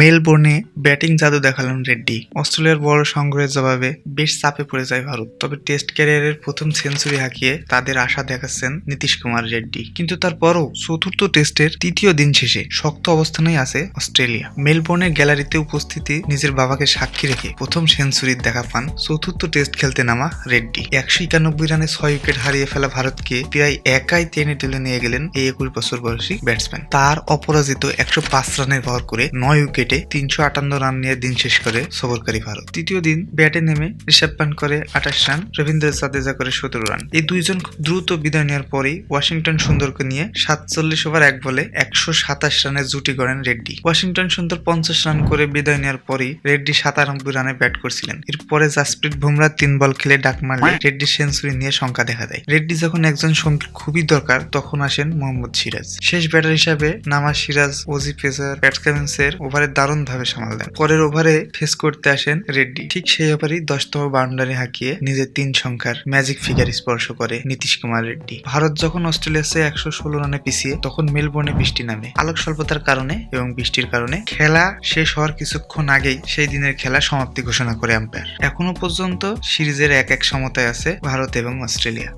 মেলবোর্নে batting জাদু দেখালেন রেড্ডি। অস্ট্রেলিয়ার বড় সংগ্রহের জবাবে বেশ চাপে পড়ে যায় ভারত। তবে টেস্ট ক্যারিয়ারের প্রথম সেঞ্চুরি হাঁকিয়ে তাদের আশা দেখাচ্ছেন নীতিশ কুমার রেড্ডি। কিন্তু তারপরও চতুর্থ টেস্টের তৃতীয় দিন শেষে শক্ত অবস্থানেই আছে অস্ট্রেলিয়া। মেলবোর্নের গ্যালারিতে উপস্থিতি নিজের বাবাকে সাক্ষী রেখে প্রথম সেঞ্চুরির দেখা পান চতুর্থ টেস্ট খেলতে নামা রেড্ডি। একশো একানব্বই রানে ছয় উইকেট হারিয়ে ফেলা ভারতকে প্রায় একাই টেনে তুলে নিয়ে গেলেন এই একুশ বছর বয়সী ব্যাটসম্যান। তার অপরাজিত একশো পাঁচ রানের ভর করে নয় উইকেটে তিনশো আটান্ন রান নিয়ে দিন শেষ করে সফরকারী ভারত। তৃতীয় দিন ব্যাটে নেমে ঋষভ পান্ট করে আঠাশ রান, রবীন্দ্র জাদেজা করে সতেরো রান। এই দুইজন খুব দ্রুত বিদায় নেওয়ার পরেই ওয়াশিংটন সুন্দরকে নিয়ে সাতচল্লিশ ওভার এক বলে একশো সাতাশ রানের জুটি করেন রেড্ডি। ওয়াশিংটন সুন্দর পঞ্চাশ রান করে বিদায় নেওয়ার পরেই রেড্ডি সাতানব্বই রানে ব্যাট করছিলেন। এরপরে জাসপ্রীত বুমরা তিন বল খেলে ডাক মারলে রেড্ডি সেঞ্চুরি নিয়ে সংখ্যা দেখা দেয়। রেড্ডি যখন একজন সঙ্গী খুবই দরকার, তখন আসেন মোহাম্মদ সিরাজ। শেষ ব্যাটার হিসাবে নামা সিরাজ, ওজি পেসার ব্যাটসম্যানসের ওভারে দারুণ ভাবে সামাল দেন। পরের ওভারে ফেস করতে আসেন রেড্ডি। ঠিক সেই ওভারই দশতম বাউন্ডারি হাঁকিয়ে নিজের তিন সংখ্যার ম্যাজিক ফিগার স্পর্শ করে নীতিশ কুমার রেড্ডি। ভারত যখন অস্ট্রেলিয়ার চেয়ে একশো ষোলো রানে পিছিয়ে, তখন মেলবোর্নে বৃষ্টি নামে। আলোক স্বল্পতার কারণে এবং বৃষ্টির কারণে খেলা শেষ হওয়ার কিছুক্ষণ আগেই সেই দিনের খেলা সমাপ্তি ঘোষণা করে আম্পায়ার। এখনও পর্যন্ত সিরিজের এক এক সমতায় আছে ভারত এবং অস্ট্রেলিয়া।